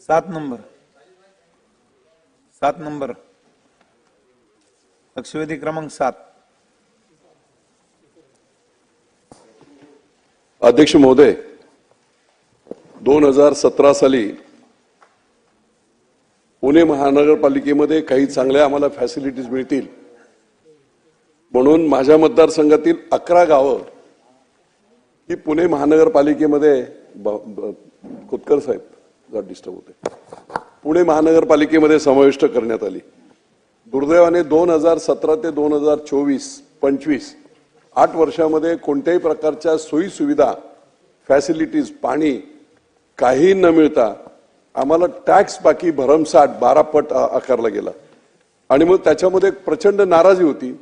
सात नंबर. सात नंबर. लक्षवेधी क्रमांक सात. अध्यक्ष महोदय दोन हजार सतरा साली पुणे महानगरपालिकेमध्ये काही चांगल्या आम्हाला फॅसिलिटीज मिळतील. म्हणून माझ्या मतदारसंघातील अकरा गावं ही पुणे महानगरपालिकेमध्ये खोतकर साहेब गट डिस्टर्ब होते. पुणे महानगरपालिकेमध्ये समाविष्ट करण्यात आली. दुर्दैवाने दोन हजार सतरा ते दोन हजार चोवीस पंचवीस आठ वर्षामध्ये कोणत्याही प्रकारच्या सोयीसुविधा फॅसिलिटीज पाणी काही न मिळता आम्हाला टॅक्स बाकी भरमसाठ बारा पट आकारला गेला. आणि मग त्याच्यामध्ये एक प्रचंड नाराजी होती.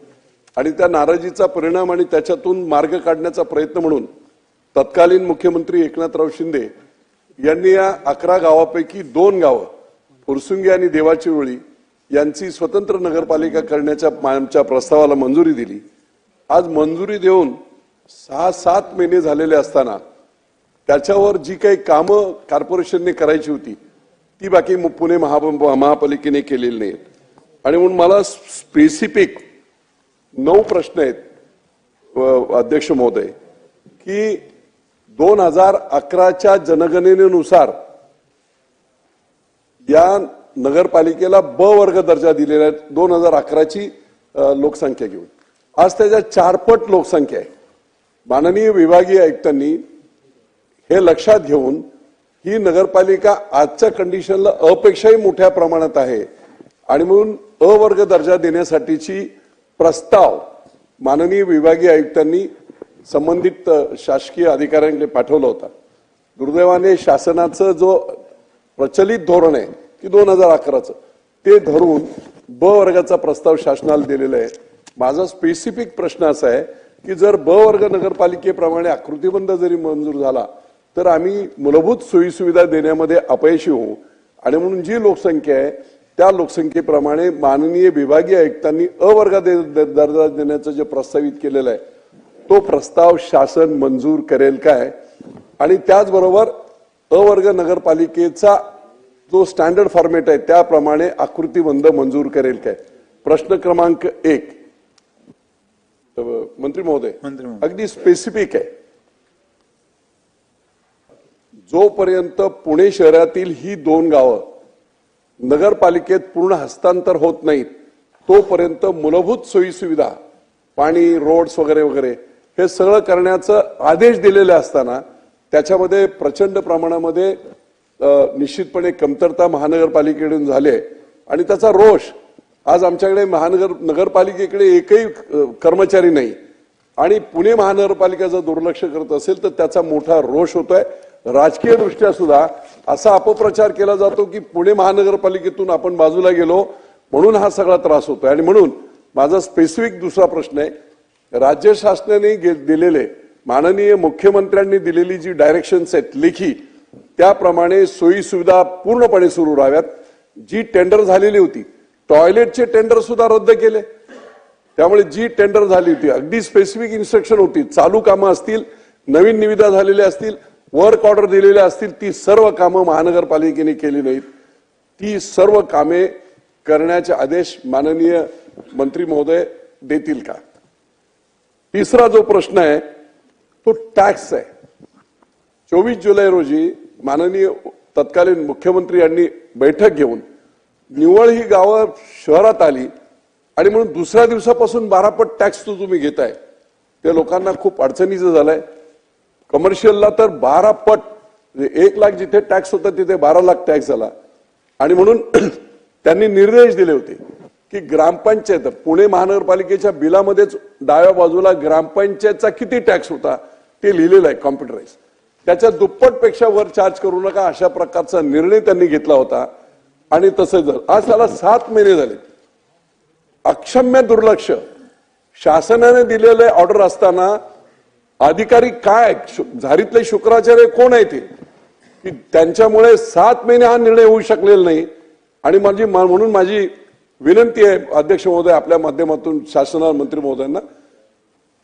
आणि त्या नाराजीचा परिणाम आणि त्याच्यातून मार्ग काढण्याचा प्रयत्न म्हणून तत्कालीन मुख्यमंत्री एकनाथराव शिंदे यांनी या अकरा गावापैकी दोन गावं फुरसुंगी आणि देवाची ओळी यांची स्वतंत्र नगरपालिका करण्याच्या आमच्या प्रस्तावाला मंजुरी दिली. आज मंजुरी देऊन सहा सात महिने झालेले असताना त्याच्यावर जी काही कामं कॉर्पोरेशनने करायची होती ती बाकी पुणे महा महापालिकेने केलेली नाहीत. आणि म्हणून मला स्पेसिफिक नऊ प्रश्न आहेत अध्यक्ष महोदय की दोन हजार अकराच्या जनगणनेनुसार या नगरपालिकेला ब वर्ग दर्जा दिलेला आहे. दोन हजार अकराची लोकसंख्या घेऊन. आज त्याच्या चारपट लोकसंख्या आहे. माननीय विभागीय आयुक्तांनी हे लक्षात घेऊन ही नगरपालिका आजच्या कंडिशनला अपेक्षाही मोठ्या प्रमाणात आहे आणि म्हणून अवर्ग दर्जा देण्यासाठीची प्रस्ताव माननीय विभागीय आयुक्तांनी संबंधित शासकीय अधिकाऱ्यांकडे पाठवला होता दुर्दैवाने शासनाचं जो प्रचलित धोरण आहे की दोन हजार अकराचं ते धरून ब वर्गाचा प्रस्ताव शासनाला दिलेला आहे माझा स्पेसिफिक प्रश्न असा आहे की जर ब वर्ग नगरपालिकेप्रमाणे आकृतीबंध जरी मंजूर झाला तर आम्ही मूलभूत सोयीसुविधा देण्यामध्ये अपयशी होऊ आणि म्हणून जी लोकसंख्या आहे त्या लोकसंख्येप्रमाणे माननीय विभागीय आयुक्तांनी अवर्ग दे- दर्जा देण्याचं जे प्रस्तावित केलेलं आहे तो प्रस्ताव शासन मंजूर करेल काय? आणि त्याचबरोबर अ वर्ग नगरपालिकेचा जो स्टँडर्ड फॉर्मेट आहे त्याप्रमाणे आकृतीबंध मंजूर करेल काय? प्रश्न क्रमांक एक. मंत्री महोदय. अगदी स्पेसिफिक आहे. जोपर्यंत पुणे शहरातील ही दोन गावं नगरपालिकेत पूर्ण हस्तांतर होत नाहीत तोपर्यंत मूलभूत सोयी सुविधा पाणी रोड्स वगैरे वगैरे हे सगळं करण्याचं आदेश दिलेले असताना त्याच्यामध्ये प्रचंड प्रमाणामध्ये निश्चितपणे कमतरता महानगरपालिकेकडून झाले आणि त्याचा रोष आज आमच्याकडे महानगर नगरपालिकेकडे एकही कर्मचारी नाही. आणि पुणे महानगरपालिका जर दुर्लक्ष करत असेल तर त्याचा मोठा रोष होतोय. राजकीय दृष्ट्या सुद्धा असा अपप्रचार केला जातो की पुणे महानगरपालिकेतून आपण बाजूला गेलो म्हणून हा सगळा त्रास होतोय. आणि म्हणून माझा स्पेसिफिक दुसरा प्रश्न आहे राज्य शासनाने गे- दिलेले माननीय मुख्यमंत्र्यांनी दिलेली जी डायरेक्शन्स आहेत लेखी त्याप्रमाणे सोयी सुविधा पूर्णपणे सुरू राहाव्यात. जी टेंडर झालेली होती टॉयलेटचे टेंडर सुद्धा रद्द केले. त्यामुळे जी टेंडर झाली होती अगदी स्पेसिफिक इन्स्ट्रक्शन होती चालू कामं असतील नवीन निविदा झालेल्या असतील वर्क ऑर्डर दिलेल्या असतील ती सर्व कामं महानगरपालिकेने केली नाहीत. ती सर्व कामे करण्याचे आदेश माननीय मंत्री महोदय देतील का? तिसरा जो प्रश्न आहे तो टॅक्स आहे. चोवीस जुलै रोजी माननीय तत्कालीन मुख्यमंत्री यांनी बैठक घेऊन निवळ ही गावं शहरात आली आणि म्हणून दुसऱ्या दिवसापासून बारा पट टॅक्स तो तुम्ही घेताय. ते लोकांना खूप अडचणीचं झालंय. कमर्शियलला तर बारा पट म्हणजे एक लाख जिथे टॅक्स होता तिथे बारा लाख टॅक्स झाला. आणि म्हणून त्यांनी निर्देश दिले होते. की ग्रामपंचायत पुणे महानगरपालिकेच्या बिलामध्येच डाव्या बाजूला ग्रामपंचायतचा किती टॅक्स होता ते लिहिलेलं आहे कॉम्प्युटराईज त्याच्या दुप्पटपेक्षा वर चार्ज करू नका अशा प्रकारचा निर्णय त्यांनी घेतला होता. आणि तसं जर आज त्याला सात महिने झाले अक्षम्य दुर्लक्ष. शासनाने दिलेले ऑर्डर असताना अधिकारी काय झारीतले शुक्राचार्य कोण आहे ते? की त्यांच्यामुळे सात महिने हा निर्णय होऊ शकलेला नाही. आणि माझी म्हणून माझी विनंती आहे अध्यक्ष महोदय आपल्या माध्यमातून शासना मंत्री महोदयांना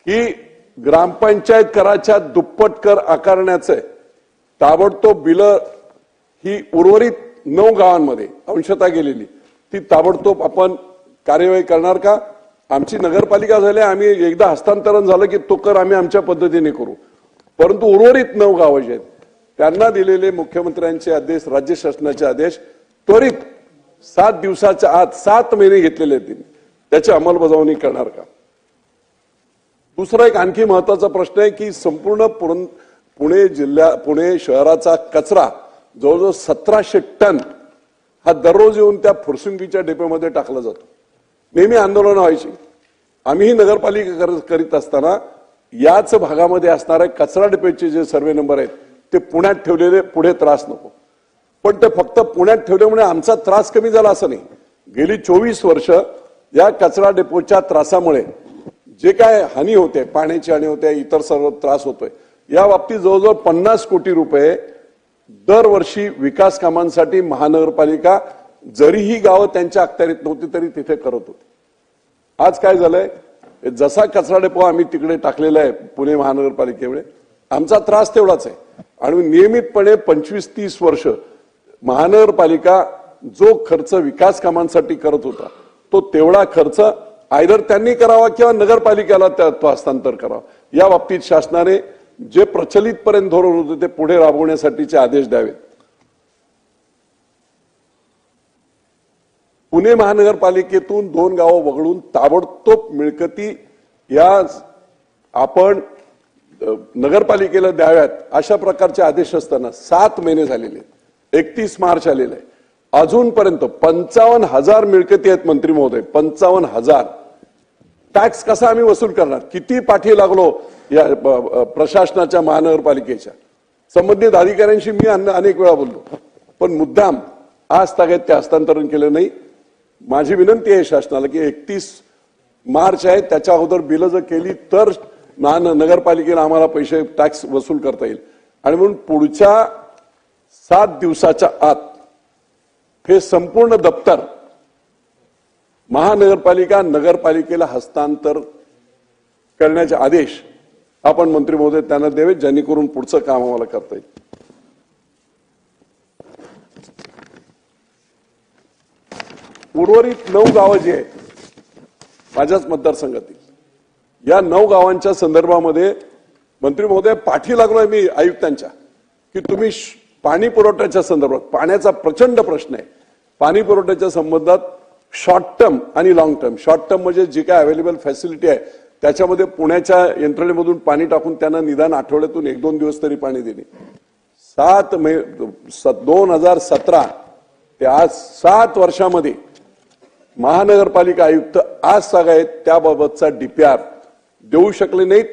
की ग्रामपंचायत कराच्या दुप्पट कर आकारण्याचे ताबडतोब बिलं ही उर्वरित नऊ गावांमध्ये अंशता गेलेली. ती ताबडतोब आपण कार्यवाही करणार का? आमची नगरपालिका झाली आम्ही एकदा हस्तांतरण झालं की तो कर आम्ही आमच्या पद्धतीने करू. परंतु उर्वरित नऊ गावं जे आहेत त्यांना दिलेले मुख्यमंत्र्यांचे आदेश राज्य शासनाचे आदेश त्वरित सात दिवसाच्या आत सात महिने घेतलेले आहेत त्यांनी. त्याची अंमलबजावणी करणार का? दुसरा एक आणखी महत्त्वाचा प्रश्न आहे की संपूर्ण पुणे जिल्ह्या पुणे शहराचा कचरा जवळजवळ सतराशे टन हा दररोज येऊन त्या फुरसुंगीच्या डेपेमध्ये टाकला जातो. नेहमी आंदोलनं व्हायची. आम्हीही नगरपालिका करीत असताना याच भागामध्ये असणाऱ्या कचरा डेपेचे जे सर्वे नंबर आहेत ते पुण्यात ठेवलेले पुढे त्रास नको. पण ते फक्त पुण्यात ठेवल्यामुळे आमचा त्रास कमी झाला असं नाही. गेली चोवीस वर्ष या कचरा डेपोच्या त्रासामुळे जे काय हानी होते पाण्याची हानी होते इतर सर्व त्रास होतोय. या बाबतीत जवळजवळ पन्नास कोटी रुपये दरवर्षी विकास कामांसाठी महानगरपालिका जरीही गावं त्यांच्या अखत्यारीत नव्हती तरी तिथे करत होती. आज काय झालंय? जसा कचरा डेपो आम्ही तिकडे टाकलेला आहे पुणे महानगरपालिकेमुळे आमचा त्रास तेवढाच आहे. आणि नियमितपणे पंचवीस तीस वर्ष महानगरपालिका जो खर्च विकास कामांसाठी करत होता तो तेवढा खर्च आयदर त्यांनी करावा किंवा नगरपालिकेला त्या- तो हस्तांतर करावा. या बाबतीत शासनाने जे प्रचलितपर्यंत धोरण होते ते पुढे राबवण्यासाठीचे आदेश द्यावेत. पुणे महानगरपालिकेतून दोन गावं वगळून ताबडतोब मिळकती या आपण नगरपालिकेला द्याव्यात अशा प्रकारचे आदेश असताना सात महिने झालेले आहेत. एकतीस मार्च आलेला आहे. अजूनपर्यंत पंचावन्न हजार मिळकती आहेत मंत्री महोदय पंचावन्न हजार. टॅक्स कसा आम्ही वसूल करणार? किती पाठी लागलो या प्रशासनाच्या महानगरपालिकेच्या? संबंधित अधिकाऱ्यांशी मी अन- अनेक वेळा बोललो. पण मुद्दाम आज तागेत ते हस्तांतरण केलं नाही. माझी विनंती आहे शासनाला की एकतीस मार्च आहे त्याच्या अगोदर बिलं जर केली तर ना नगरपालिकेला आम्हाला पैसे टॅक्स वसूल करता येईल. आणि म्हणून पुढच्या सात दिवसाच्या आत हे संपूर्ण दप्तर महानगरपालिका नगरपालिकेला हस्तांतर करण्याचे आदेश आपण मंत्री महोदय त्यांना द्यावे जेणेकरून पुढचं काम आम्हाला करता येईल. उर्वरित नऊ गावं जी आहेत माझ्याच मतदारसंघातील या नऊ गावांच्या संदर्भामध्ये मंत्री महोदय पाठी लागलोय मी आयुक्तांच्या की तुम्ही पाणी पुरवठ्याच्या संदर्भात पाण्याचा प्रचंड प्रश्न आहे. पाणी पुरवठ्याच्या संबंधात शॉर्ट टर्म आणि लॉंग टर्म शॉर्ट टर्म म्हणजे जी काय अवेलेबल फॅसिलिटी आहे त्याच्यामध्ये पुण्याच्या यंत्रणेमधून पाणी टाकून त्यांना निदान आठवड्यातून एक दोन दिवस तरी पाणी देणे. सात मे दोन हजार सतरा ते आज सात वर्षामध्ये महानगरपालिका आयुक्त आज आहेत त्याबाबतचा डीपीआर देऊ शकले नाहीत.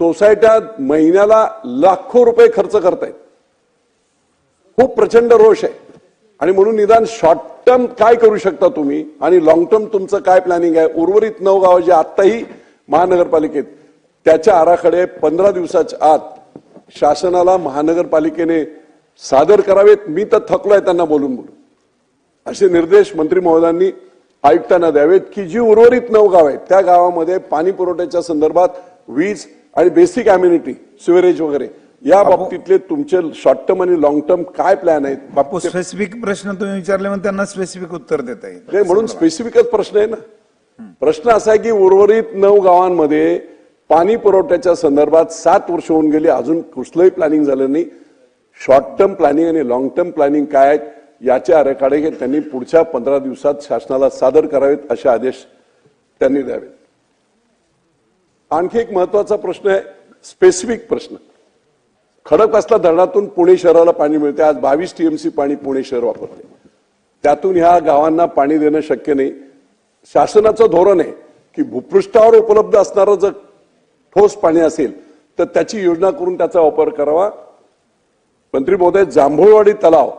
सोसायट्या महिन्याला लाखो रुपये खर्च करतायत. खूप प्रचंड रोष आहे. आणि म्हणून निदान शॉर्ट टर्म काय करू शकता तुम्ही? आणि लॉंग टर्म तुमचं काय प्लॅनिंग आहे? उर्वरित नऊ गाव जे आत्ताही महानगरपालिकेत त्याच्या आराखडे पंधरा दिवसाच्या आत शासनाला महानगरपालिकेने सादर करावेत. मी तर थकलोय त्यांना बोलून बोलून. असे निर्देश मंत्री महोदयांनी आयुक्तांना द्यावेत की जी उर्वरित नऊ गाव आहेत त्या गावामध्ये पाणी पुरवठ्याच्या संदर्भात वीज आणि बेसिक अम्युनिटी सिवरेज वगैरे या बाबतीतले तुमचे शॉर्ट टर्म आणि लॉंग टर्म काय प्लॅन आहेत? बापू स्पेसिफिक प्रश्न तुम्ही विचारले म्हणून त्यांना स्पेसिफिक उत्तर देता येईल. नाही म्हणून स्पेसिफिकच प्रश्न आहे ना. प्रश्न असा आहे की उर्वरित नऊ गावांमध्ये पाणी पुरवठ्याच्या संदर्भात सात वर्ष होऊन गेली. अजून कुठलंही प्लॅनिंग झालं नाही. शॉर्ट टर्म प्लॅनिंग आणि लॉंग टर्म प्लॅनिंग काय आहेत याचे आरेखाडे हे त्यांनी पुढच्या पंधरा दिवसात शासनाला सादर करावेत असे आदेश त्यांनी द्यावेत. आणखी एक महत्त्वाचा प्रश्न आहे स्पेसिफिक प्रश्न. खडकवासला धरणातून पुणे शहराला पाणी मिळते. आज बावीस टीएमसी पाणी पुणे शहर वापरते. त्यातून ह्या गावांना पाणी देणं शक्य नाही. शासनाचं धोरण आहे की भूपृष्ठावर उपलब्ध असणारं जर ठोस पाणी असेल तर त्याची योजना करून त्याचा वापर करावा. मंत्री महोदय जांभूळवाडी तलाव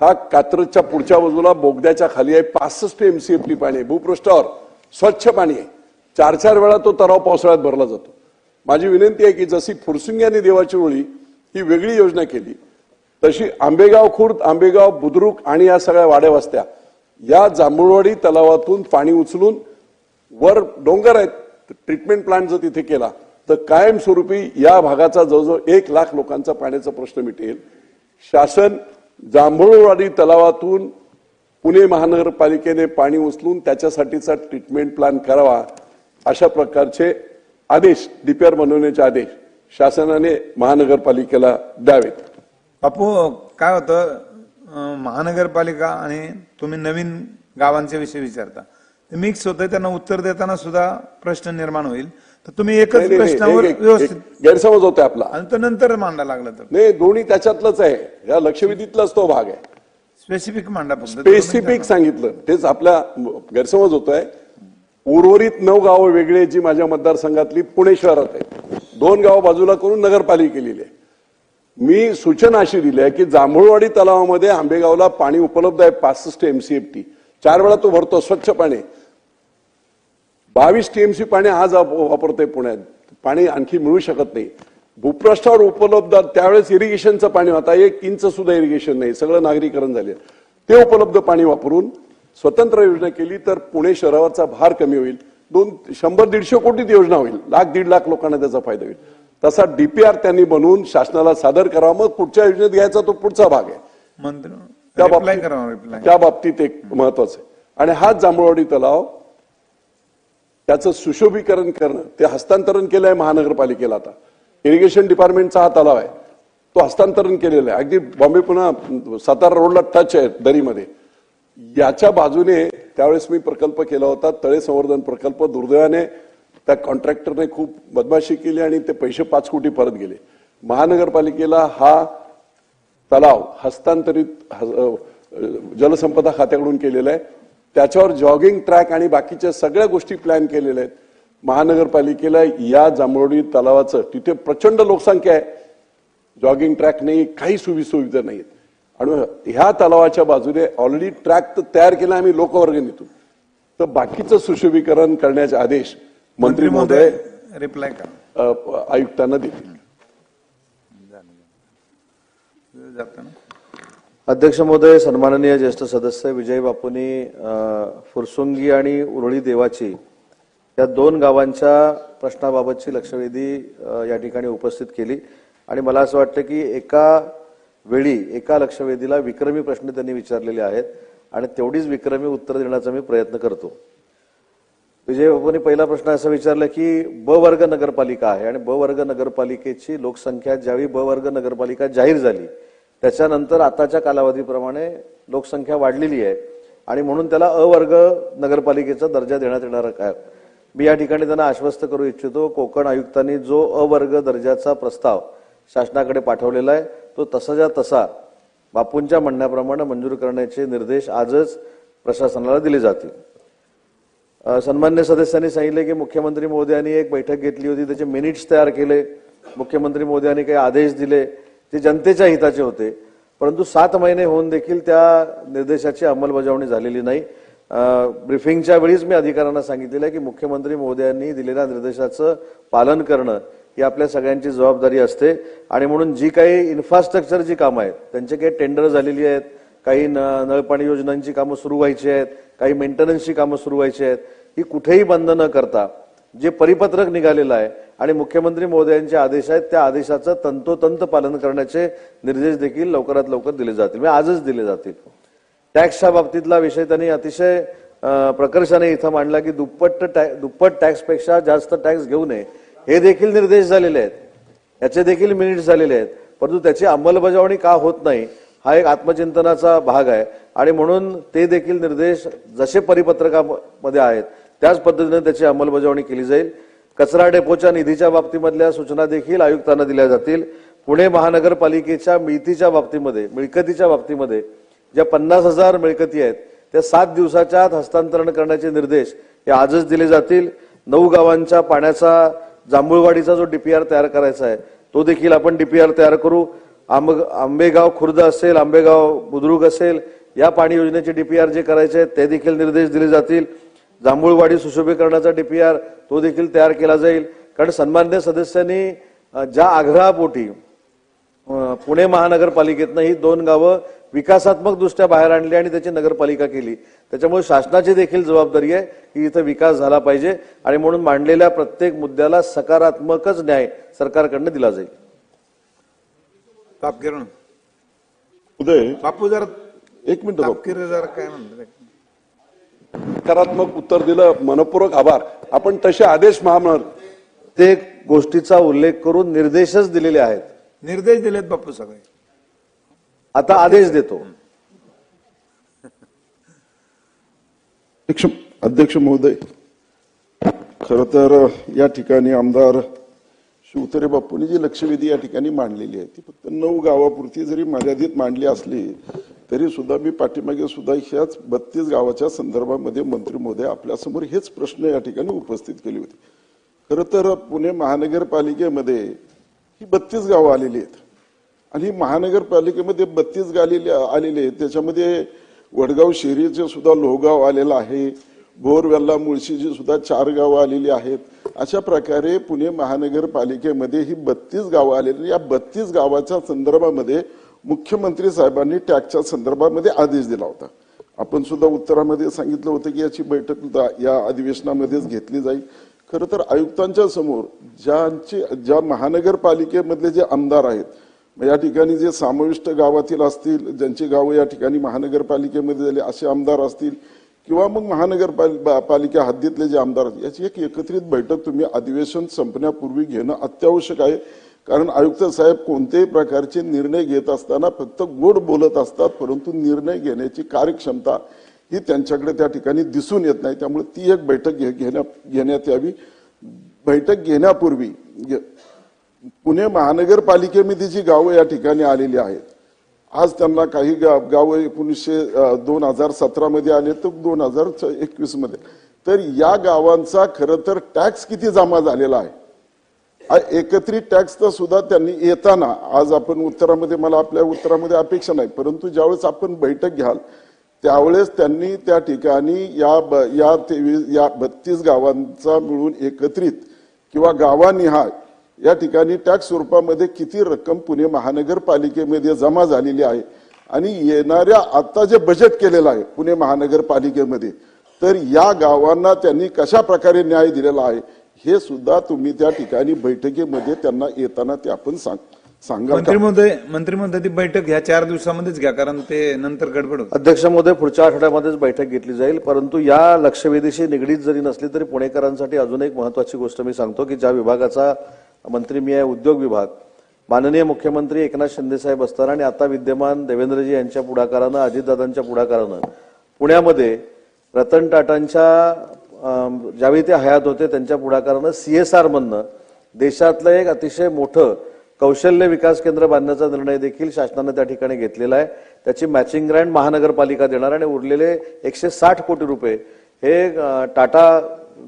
हा कात्रजच्या पुढच्या बाजूला बोगद्याच्या खाली आहे. पासष्ट एमसीएफटी पाणी आहे. भूपृष्ठावर स्वच्छ पाणी आहे. चार चार वेळा तो तलाव पावसाळ्यात भरला जातो. माझी विनंती आहे की जशी फुरसुंगी आणि देवाची ओळी ही वेगळी योजना केली. तशी आंबेगाव खुर्द आंबेगाव बुद्रुक आणि या सगळ्या वाड्या वस्त्या या जांभूळवाडी तलावातून पाणी उचलून वर डोंगर आहेत ट्रीटमेंट प्लांट जर तिथे केला तर कायमस्वरूपी या भागाचा जवळजवळ एक लाख लोकांचा पाण्याचा प्रश्न मिटेल. शासन जांभूळवाडी तलावातून पुणे महानगरपालिकेने पाणी उचलून त्याच्यासाठीचा ट्रीटमेंट प्लॅन करावा अशा प्रकारचे आदेश डीपीआर बनवण्याचे आदेश. शासनाने महानगरपालिकेला द्यावेत. बापू काय होतं महानगरपालिका आणि तुम्ही नवीन गावांचे विषय विचारता. मिक्स होतंय त्यांना उत्तर देताना सुद्धा प्रश्न निर्माण होईल. तर तुम्ही एकच प्रश्नावर व्यवस्थित गैरसमज होतोय आपला. आणि तो नंतर मांडा लागला तर. नाही दोन्ही त्याच्यातलंच आहे. या लक्षवेधीतलाच तो भाग आहे. स्पेसिफिक मांडा स्पेसिफिक सांगितलं. तेच आपला गैरसमज होतोय. उर्वरित नऊ गावं वेगळी जी माझ्या मतदारसंघातली पुणे शहरात आहे दोन गावं बाजूला करून नगरपालिका आहे मी सूचना अशी दिली आहे की जांभूळवाडी तलावामध्ये आंबेगावला पाणी उपलब्ध आहे पासष्ट एमसीएफटी चार वेळा तो भरतो स्वच्छ पाणी. बावीस टीएमसी पाणी आज वापरतोय पुण्यात. पाणी आणखी मिळू शकत नाही. भूपृष्ठावर उपलब्ध त्यावेळेस इरिगेशनचं पाणी होता. एक इंच सुद्धा इरिगेशन नाही. सगळं नागरीकरण झाले. ते उपलब्ध पाणी वापरून स्वतंत्र योजना केली तर पुणे शहरावरचा भार कमी होईल. दोन शंभर दीडशे कोटीत योजना होईल. लाख दीड लाख लोकांना त्याचा फायदा होईल. तसा डीपीआर त्यांनी बनवून शासनाला सादर करावा. मग पुढच्या योजनेत घ्यायचा तो पुढचा भाग आहे. मंत्र त्या बाबतीत त्या बाबतीत एक महत्वाचं आहे. आणि हाच जांभूळवाडी तलाव त्याचं सुशोभीकरण करणं ते हस्तांतरण केलं आहे महानगरपालिकेला आता. इरिगेशन डिपार्टमेंटचा हा तलाव आहे. तो हस्तांतरण केलेला आहे. अगदी बॉम्बे पुन्हा सातारा रोडला टच आहे दरीमध्ये. याच्या बाजूने त्यावेळेस मी प्रकल्प केला होता तळे संवर्धन प्रकल्प. दुर्दैवाने त्या कॉन्ट्रॅक्टरने खूप बदमाशी केली आणि ते पैसे पाच कोटी परत गेले. महानगरपालिकेला हा तलाव हस्तांतरित जलसंपदा खात्याकडून केलेला आहे. त्याच्यावर जॉगिंग ट्रॅक आणि बाकीच्या सगळ्या गोष्टी प्लॅन केलेल्या आहेत. महानगरपालिकेला या जांभळोडी तलावाचं तिथे प्रचंड लोकसंख्या आहे. जॉगिंग ट्रॅक नाही काही सुविधा नाहीत आणि ह्या तलावाच्या बाजूने ऑलरेडी ट्रॅक तर तयार केला आम्ही लोकवर्गणीतून. तर बाकीचं सुशोभीकरण करण्याचे आदेश मंत्री महोदय रिप्लाय करा. आयुक्तांना देतील. जातं ना? अध्यक्ष महोदय सन्माननीय ज्येष्ठ सदस्य विजय बापूंनी फुरसुंगी आणि उरळी देवाची या दोन गावांच्या प्रश्नाबाबतची लक्षवेधी या ठिकाणी उपस्थित केली. आणि मला असं वाटतं की एका वेळी एका लक्षवेधीला विक्रमी प्रश्न त्यांनी विचारलेले आहेत आणि तेवढीच विक्रमी उत्तर देण्याचा मी प्रयत्न करतो. विजय बाबूंनी पहिला प्रश्न असा विचारला की ब वर्ग नगरपालिका आहे आणि ब वर्ग नगरपालिकेची लोकसंख्या ज्यावेळी ब वर्ग नगरपालिका जाहीर झाली त्याच्यानंतर आताच्या कालावधीप्रमाणे लोकसंख्या वाढलेली आहे आणि म्हणून त्याला अवर्ग नगरपालिकेचा दर्जा देण्यात येणार काय मी या ठिकाणी त्यांना आश्वस्त करू इच्छितो कोकण आयुक्तांनी जो अवर्ग दर्जाचा प्रस्ताव शासनाकडे पाठवलेला आहे तो तसाच्या तसा बापूंच्या म्हणण्याप्रमाणे मंजूर करण्याचे निर्देश आजच प्रशासनाला दिले जातील. सन्मान्य सदस्यांनी सांगितले की मुख्यमंत्री महोदयांनी एक बैठक घेतली होती त्याचे मिनिट्स तयार केले. मुख्यमंत्री महोदयांनी काही आदेश दिले ते जनतेच्या हिताचे होते. परंतु सात महिने होऊन देखील त्या निर्देशाची अंमलबजावणी झालेली नाही. ब्रिफिंगच्या वेळीच मी अधिकाऱ्यांना सांगितलेलं आहे की मुख्यमंत्री महोदयांनी दिलेल्या निर्देशाचं पालन करणं ही आपल्या सगळ्यांची जबाबदारी असते. आणि म्हणून जी काही इन्फ्रास्ट्रक्चरची कामं आहेत त्यांचे काही टेंडर झालेली आहेत काही न नळपाणी योजनांची कामं सुरू व्हायची आहेत काही मेंटेनन्सची कामं सुरू व्हायची आहेत ही कुठेही बंद न करता जे परिपत्रक निघालेलं आहे आणि मुख्यमंत्री महोदयांचे आदेश आहेत त्या आदेशाचं तंतोतंत पालन करण्याचे निर्देश देखील लवकरात लवकर दिले जातील. म्हणजे आजच दिले जातील. टॅक्सच्या बाबतीतला विषय त्यांनी अतिशय प्रकर्षाने इथं मांडला की दुप्पट टॅ- दुप्पट टॅक्सपेक्षा जास्त टॅक्स घेऊ नये. हे देखील निर्देश झालेले आहेत. याचे देखील मिनिट्स झालेले आहेत. परंतु त्याची अंमलबजावणी का होत नाही हा एक आत्मचिंतनाचा भाग आहे. आणि म्हणून ते देखील निर्देश जसे परिपत्रकामध्ये आहेत त्याच पद्धतीने त्याची अंमलबजावणी केली जाईल. कचरा डेपोच्या निधीच्या बाबतीमधल्या सूचना देखील आयुक्तांना दिल्या जातील. पुणे महानगरपालिकेच्या मिळतीच्या बाबतीमध्ये मिळकतीच्या बाबतीमध्ये ज्या पन्नास हजार मिळकती आहेत त्या सात दिवसाच्या आत हस्तांतरण करण्याचे निर्देश हे आजच दिले जातील. नऊ गावांच्या पाण्याचा जांभूळवाडीचा जो डीपीआर तयार करायचा आहे तो देखील आपण डीपीआर तयार करू. आंब आंबेगाव खुर्द असेल आंबेगाव बुद्रुक असेल या पाणी योजनेचे डीपीआर जे करायचे आहेत ते देखील निर्देश दिले जातील. जांभूळवाडी सुशोभीकरणाचा डीपीआर तो देखील तयार केला जाईल. कारण सन्मान्य सदस्यांनी ज्या आग्रहापोटी पुणे महानगरपालिकेतनं ही दोन गावं विकासात्मक दृष्ट्या बाहेर आणली आणि त्याची नगरपालिका केली. त्याच्यामुळे शासनाची देखील जबाबदारी आहे की इथं विकास झाला पाहिजे आणि म्हणून मांडलेल्या प्रत्येक मुद्द्याला सकारात्मकच न्याय सरकारकडनं दिला जाईल. तापगिरण उदय. बापू जरा एक मिनिट बापू. तापकीर जरा काय म्हणतात सकारात्मक उत्तर दिलं मनपूर्वक आभार. आपण तसे आदेश महामंडळ ते गोष्टीचा उल्लेख करून निर्देशच दिलेले आहेत. निर्देश दिलेत बापू सगळे. आता आदेश देतो. अध्यक्ष अध्यक्ष महोदय खर तर या ठिकाणी आमदार शिवतरे बापूंनी जी लक्षवेधी या ठिकाणी मांडलेली आहे ती फक्त नऊ गावापुरती जरी मर्यादित मांडली असली तरी सुद्धा मी पाठीमागे सुद्धा ह्याच बत्तीस गावाच्या संदर्भामध्ये मंत्री महोदय आपल्यासमोर हेच प्रश्न या ठिकाणी उपस्थित केले होते. खरं तर पुणे महानगरपालिकेमध्ये ही बत्तीस गावं आलेली आहेत. आणि ही महानगरपालिकेमध्ये बत्तीस गालेले आलेले आहेत. त्याच्यामध्ये वडगाव शेरीचे सुद्धा लोहगाव आलेलं आहे. बोरवेल्ला मुळशीची सुद्धा चार गावं आलेली आहेत. अशा प्रकारे पुणे महानगरपालिकेमध्ये ही बत्तीस गावं आलेली या बत्तीस गावाच्या संदर्भामध्ये मुख्यमंत्री साहेबांनी टॅक्सच्या संदर्भामध्ये आदेश दिला होता. आपण सुद्धा उत्तरामध्ये सांगितलं होतं की याची बैठक या अधिवेशनामध्येच घेतली जाईल. खरं तर आयुक्तांच्या समोर ज्यांचे ज्या महानगरपालिकेमधले जे आमदार आहेत मग या ठिकाणी जे समाविष्ट गावातील असतील ज्यांची गावं या ठिकाणी महानगरपालिकेमध्ये झाले असे आमदार असतील किंवा मग महानगरपालिका पालिका हद्दीतले जे आमदार आहेत याची एक एकत्रित बैठक तुम्ही अधिवेशन संपण्यापूर्वी घेणं अत्यावश्यक आहे. कारण आयुक्त साहेब कोणत्याही प्रकारचे निर्णय घेत असताना फक्त गोड बोलत असतात परंतु निर्णय घेण्याची कार्यक्षमता ही त्यांच्याकडे त्या ठिकाणी दिसून येत नाही. त्यामुळे ती एक बैठक घे- घेण्या घेण्यात यावी. बैठक घेण्यापूर्वी पुणे महानगरपालिकेमध्ये जी गावं या ठिकाणी आलेली आहेत आज त्यांना काही गा- गावं एकोणीसशे दोन हजार सतरामध्ये आले तर दोन हजार एकवीसमध्ये. तर या गावांचा खरं तर टॅक्स किती जमा झालेला आहे? एकत्रित एकत्रित टॅक्सचा सुद्धा त्यांनी येताना आज आपण उत्तरामध्ये मला आपल्या उत्तरामध्ये अपेक्षा नाही परंतु ज्यावेळेस आपण बैठक घ्याल त्यावेळेस त्यांनी त्या ठिकाणी या ब- या तेवीस या बत्तीस गावांचा मिळून एकत्रित किंवा गावानिहाय या ठिकाणी टॅक्स स्वरूपामध्ये किती रक्कम पुणे महानगरपालिकेमध्ये जमा झालेली आहे आणि येणाऱ्या आता जे बजेट केलेलं आहे पुणे महानगरपालिकेमध्ये तर या गावांना त्यांनी कशा प्रकारे न्याय दिलेला आहे हे सुद्धा तुम्ही त्या ठिकाणी बैठकीमध्ये त्यांना येताना ते आपण सांग सांगा मंत्री महोदय मंत्री बैठक ह्या चार दिवसामध्येच घ्या कारण ते नंतर गडबड होत. अध्यक्ष महोदय पुढच्या आठवड्यामध्येच बैठक घेतली जाईल परंतु या लक्षवेधीशी निगडीत जरी नसली तरी पुणेकरांसाठी अजून एक महत्वाची गोष्ट मी सांगतो की ज्या विभागाचा मंत्री मी आहे उद्योग विभाग माननीय मुख्यमंत्री एकनाथ शिंदे साहेब असताना आणि आता विद्यमान देवेंद्रजी यांच्या पुढाकारानं अजितदादांच्या पुढाकारानं पुण्यामध्ये रतन टाटांच्या ज्यावेळी ते हयात होते त्यांच्या पुढाकारानं सीएसआर मधनं देशातलं एक अतिशय मोठं कौशल्य विकास केंद्र बांधण्याचा निर्णय देखील शासनानं त्या ठिकाणी घेतलेला आहे. त्याची मॅचिंग ग्रँड महानगरपालिका देणार आणि उरलेले एकशे साठ कोटी रुपये हे टाटा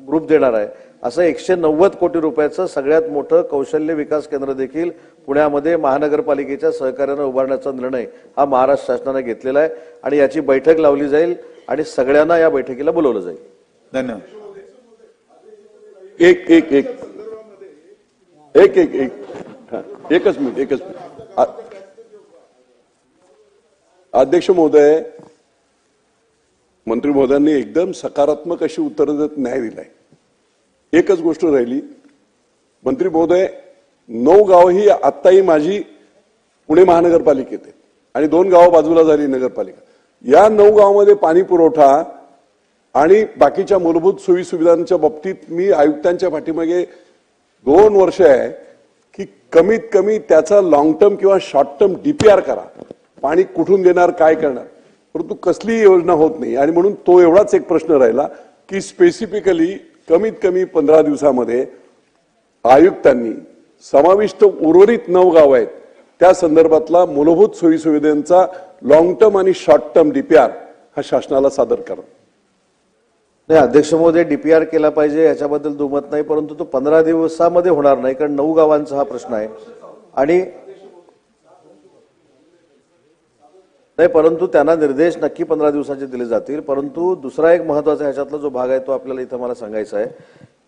ग्रुप देणार आहे. असं एकशे नव्वद कोटी रुपयाचं सगळ्यात मोठं कौशल्य विकास केंद्र देखील पुण्यामध्ये महानगरपालिकेच्या सहकार्यानं उभारण्याचा निर्णय हा महाराष्ट्र शासनाने घेतलेला आहे आणि याची बैठक लावली जाईल आणि सगळ्यांना या बैठकीला बोलवलं जाईल. धन्यवाद. एक एक एक. एक एक एक. एकच मिनिट एकच मिनिट. अध्यक्ष महोदय मंत्री महोदयांनी एकदम सकारात्मक अशी उत्तर देत न्याय दिलाय. एकच गोष्ट राहिली. मंत्री महोदय नऊ गाव ही आत्ताही माझी पुणे महानगरपालिकेत आहे आणि दोन गावं बाजूला झाली नगरपालिका. या नऊ गावामध्ये पाणी पुरवठा आणि बाकीच्या मूलभूत सोयी सुविधांच्या बाबतीत मी आयुक्तांच्या पाठीमागे दोन वर्ष आहे. की कमीत कमी त्याचा लॉंग टर्म किंवा शॉर्ट टर्म डीपीआर करा. पाणी कुठून देणार काय करणार? परंतु कसलीही योजना होत नाही. आणि म्हणून तो एवढाच एक प्रश्न राहिला की स्पेसिफिकली कमीत कमी पंधरा दिवसामध्ये आयुक्तांनी समाविष्ट उर्वरित नऊ गाव आहेत. त्या संदर्भातला मूलभूत सोयीसुविधांचा लॉंग टर्म आणि शॉर्ट टर्म डीपीआर हा शासनाला सादर करा. नाही अध्यक्ष महोदय डीपीआर केला पाहिजे याच्याबद्दल दुमत नाही परंतु तो पंधरा दिवसामध्ये होणार नाही कारण नऊ गावांचा हा प्रश्न आहे. आणि नाही परंतु त्यांना निर्देश नक्की पंधरा दिवसाचे दिले जातील परंतु दुसरा एक महत्त्वाचा ह्याच्यातला जो भाग आहे तो आपल्याला इथं मला सांगायचा आहे.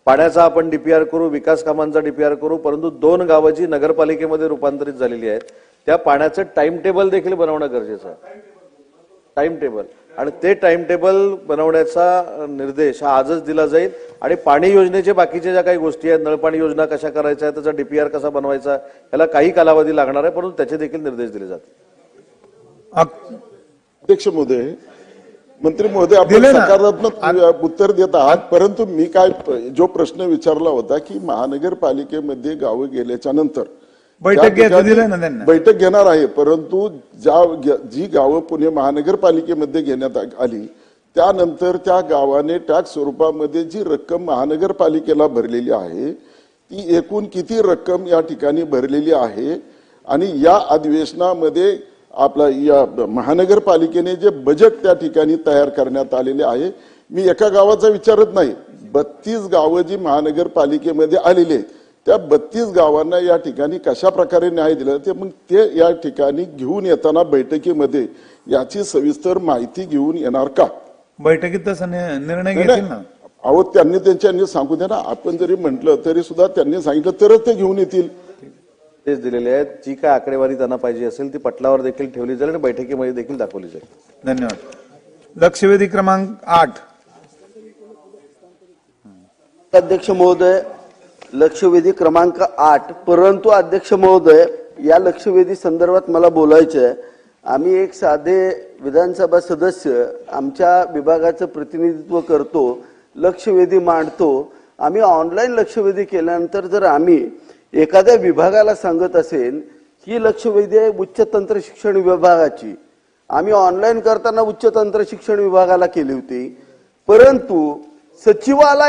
पाण्याचा आपण डीपीआर करू विकास कामांचा डीपीआर करू परंतु दोन गावं जी नगरपालिकेमध्ये रूपांतरित झालेली आहेत त्या पाण्याचं टाइम टेबल देखील बनवणं गरजेचं आहे. टाइम टेबल आणि ते टाइम टेबल बनवण्याचा निर्देश हा आजच दिला जाईल आणि पाणी योजनेचे बाकीच्या ज्या काही गोष्टी आहेत नळपाणी योजना कशा करायच्या त्याचा डीपीआर कसा बनवायचा याला काही कालावधी लागणार आहे परंतु त्याचे देखील निर्देश दिले जातील अध्यक्ष महोदय मंत्री महोदय आपण. सकारात्मक उत्तर देत आहात परंतु मी काय जो प्रश्न विचारला होता की महानगरपालिकेमध्ये गावं गेल्याच्यानंतर बैठक घ्यायचं ना त्यांना. बैठक घेणार आहे परंतु ज्या जी गावं पुणे महानगरपालिकेमध्ये घेण्यात आली त्यानंतर त्या गावाने टॅक्स स्वरूपामध्ये जी रक्कम महानगरपालिकेला भरलेली आहे ती एकूण किती रक्कम या ठिकाणी भरलेली आहे आणि या अधिवेशनामध्ये आपला या महानगरपालिकेने जे बजेट त्या ठिकाणी तयार करण्यात आलेले आहे मी एका गावाचा विचारत नाही बत्तीस गावं जी महानगरपालिकेमध्ये आलेली आहेत त्या बत्तीस गावांना या ठिकाणी कशा प्रकारे न्याय दिला ते मग ते या ठिकाणी घेऊन येताना बैठकीमध्ये याची सविस्तर माहिती घेऊन येणार का? बैठकीत निर्णय घेतील. ना? अहो त्यांनी त्यांच्यानी सांगू द्या ना. आपण जरी म्हटलं तरी सुद्धा त्यांनी सांगितलं तरच ते घेऊन येतील. तेच दिलेले आहेत. जी काय आकडेवारी त्यांना पाहिजे असेल ती पटलावर देखील ठेवली जाईल आणि बैठकीमध्ये देखील दाखवली जाईल. धन्यवाद. लक्षवेधी क्रमांक आठ. अध्यक्ष महोदय लक्षवेधी क्रमांक आठ. परंतु अध्यक्ष महोदय या लक्षवेधी संदर्भात मला बोलायचं आहे आम्ही एक साधे विधानसभा सदस्य आमच्या विभागाचं प्रतिनिधित्व करतो लक्षवेधी मांडतो. आम्ही ऑनलाईन लक्षवेधी केल्यानंतर जर आम्ही एखाद्या विभागाला सांगत असेल ही लक्षवेधी आहे उच्च तंत्र शिक्षण विभागाची. आम्ही ऑनलाईन करताना उच्च तंत्र शिक्षण विभागाला केली होती. परंतु सचिवालय